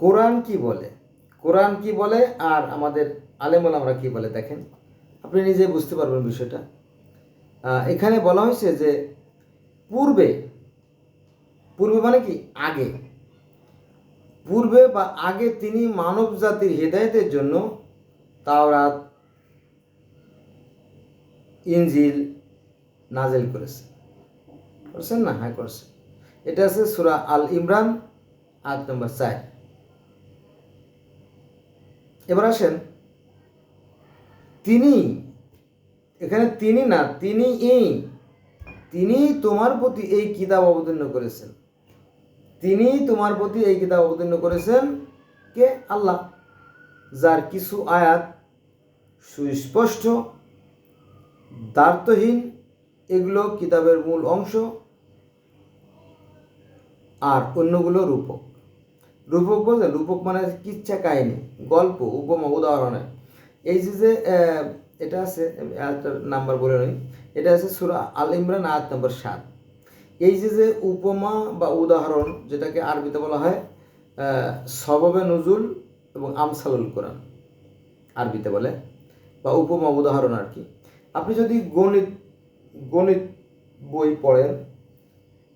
কোরআন কি বলে? কোরআন কি বলে? আর আমাদের আলেমুল আমরা কি বলে? দেখেন, আপনি নিজে বুঝতে পারবেন বিষয়টা। এখানে বলা হয়েছে যে পূর্বে পূর্বে মানে কি? আগে। পূর্বে বা আগে তিনি মানব জাতির হেদায়তের জন্য তাওরাত, ইনজিল নাজেল করেছে। করছেন না? হ্যাঁ করছে। এটা আছে সুরা আল ইমরান আট নম্বর চার। এবার আসেন। তিনি, এখানে তিনি না, তিনি এই তিনি তোমার প্রতি এই কিতাব অবতীর্ণ করেছেন। তিনি তোমার প্রতি এই কিতাব অবতীর্ণ করেছেন কে? আল্লাহ। যার কিছু আয়াত সুস্পষ্ট দ্বার্থহীন এগুলো কিতাবের মূল অংশ, আর অন্যগুলো রূপক। রূপক বলতে রূপক মানে কিচ্ছা কাহিনী, গল্প, উপমা, উদাহরণে। এই যে যে এটা আছে নাম্বার বলে নই, এটা আছে সুরা আল ইমরান, আয়াত নম্বর সাত। এই যে যে উপমা বা উদাহরণ, যেটাকে আরবিতে বলা হয় সববে নজুল এবং আমসালুল কোরআন, আরবিতে বলে, বা উপমা, উদাহরণ আর কি। আপনি যদি গণিত গণিত বই পড়েন,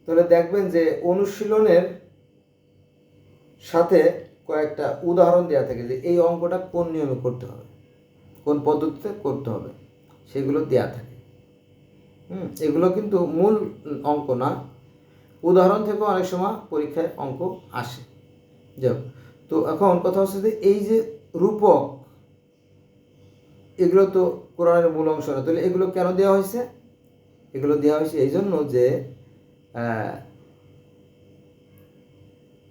তাহলে দেখবেন যে অনুশীলনের সাথে কয়েকটা উদাহরণ দেওয়া থাকে যে এই অঙ্কটা কোন নিয়মে করতে হবে? কোন পদ্ধতিতে করতে হবে? সেগুলো দেওয়া থাকে। হুম, এগুলো কিন্তু মূল অঙ্ক না। উদাহরণ থেকেও অনেক সময় পরীক্ষায় অঙ্ক আসে। যাক তো এখন কথা হচ্ছে যে এই যে রূপক, এগুলো তো কোরআনের মূল অংশ না। তাহলে এগুলো কেন দেওয়া হয়েছে? এগুলো দেওয়া হয়েছে এই জন্য যে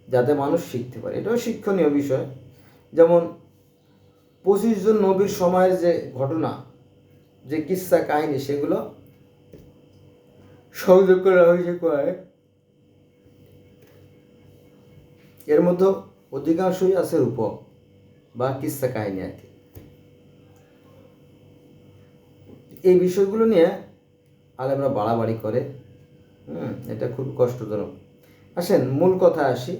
যাতে মানুষ শিখতে পারে। এটাও শিক্ষণীয় বিষয়। যেমন পঁচিশ জন নবীর সময়ের যে ঘটনা, যে কিস্সা কাহিনী, সেগুলো সংযোগ করা হয়েছে কয়েক। এর মধ্যে অধিকাংশই আছে রূপক বা কিস্সা কাহিনী আর কি। এই বিষয়গুলো নিয়ে আলেমরা বাড়াবাড়ি করে। হুম, এটা খুব কষ্টজনক। আসেন, মূল কথা আসি।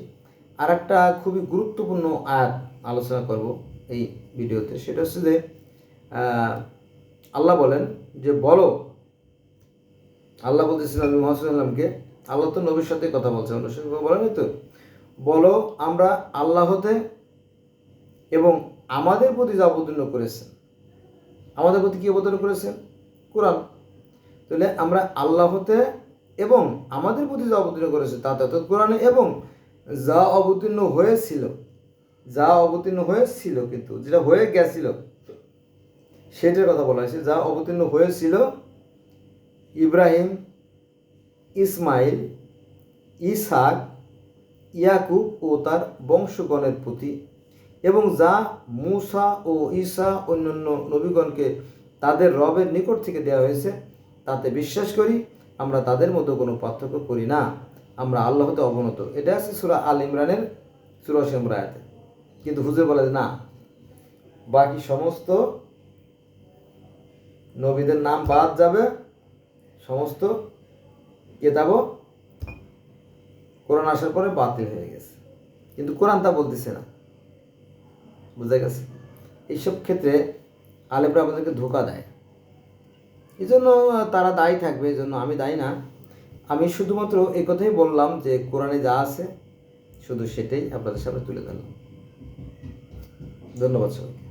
আর একটা খুবই গুরুত্বপূর্ণ আয়াত আলোচনা করব এই ভিডিওতে, সেটা হচ্ছে যে আল্লাহ বলেন যে, বলো, আল্লাহ নবী মোহাম্মদ আল্লাহ তো নবীর সাথে কথা বলছে বলেন তো? বলো, আমরা আল্লাহ হতে এবং আমাদের প্রতি যা অবতীর্ণ করেছেন, আমাদের প্রতি কি অবতীর্ণ করেছেন? কোরআন। তাহলে আমরা আল্লাহ হতে এবং আমাদের প্রতি যা অবতীর্ণ করেছে তাতে অর্থাৎ কোরআনে, এবং যা অবতীর্ণ হয়েছিল, যা অবতীর্ণ হয়েছিল কিন্তু, যেটা হয়ে গেছিল, সেটার কথা বলা হয়েছে, যা অবতীর্ণ হয়েছিল ইব্রাহিম, ইসমাইল, ইসাক, ইয়াকুব ও তার বংশগণের প্রতি এবং যা মূসা ও ঈসা অন্যান্য নবীগণকে তাদের রবের নিকট থেকে দেওয়া হয়েছে, তাতে বিশ্বাস করি আমরা তাদের মধ্যে কোনো পার্থক্য করি না। আমরা আল্লাহ হতে অবনত। এটা আছে সুরা আল ইমরানের চুরাশি নম্বর কিন্তু হুজুর বলে না, বাকি সমস্ত নবীদের নাম বাদ যাবে, সমস্ত কেতাবও কোরআন আসার পরে বাতিল হয়ে গেছে। কিন্তু কোরআন তা বলতেছে না। বুঝা গেছে? এইসব ক্ষেত্রে আলেমরা আমাদেরকে ধোকা দেয়। এই জন্য তারা দায়ী থাকবে এই জন্য আমি দায়ী না। আমি শুধুমাত্র এই কথাই বললাম যে কোরআনে যা আছে, শুধু সেটাই আপনাদের সামনে তুলে ধরলাম। ধন্যবাদ সবাইকে।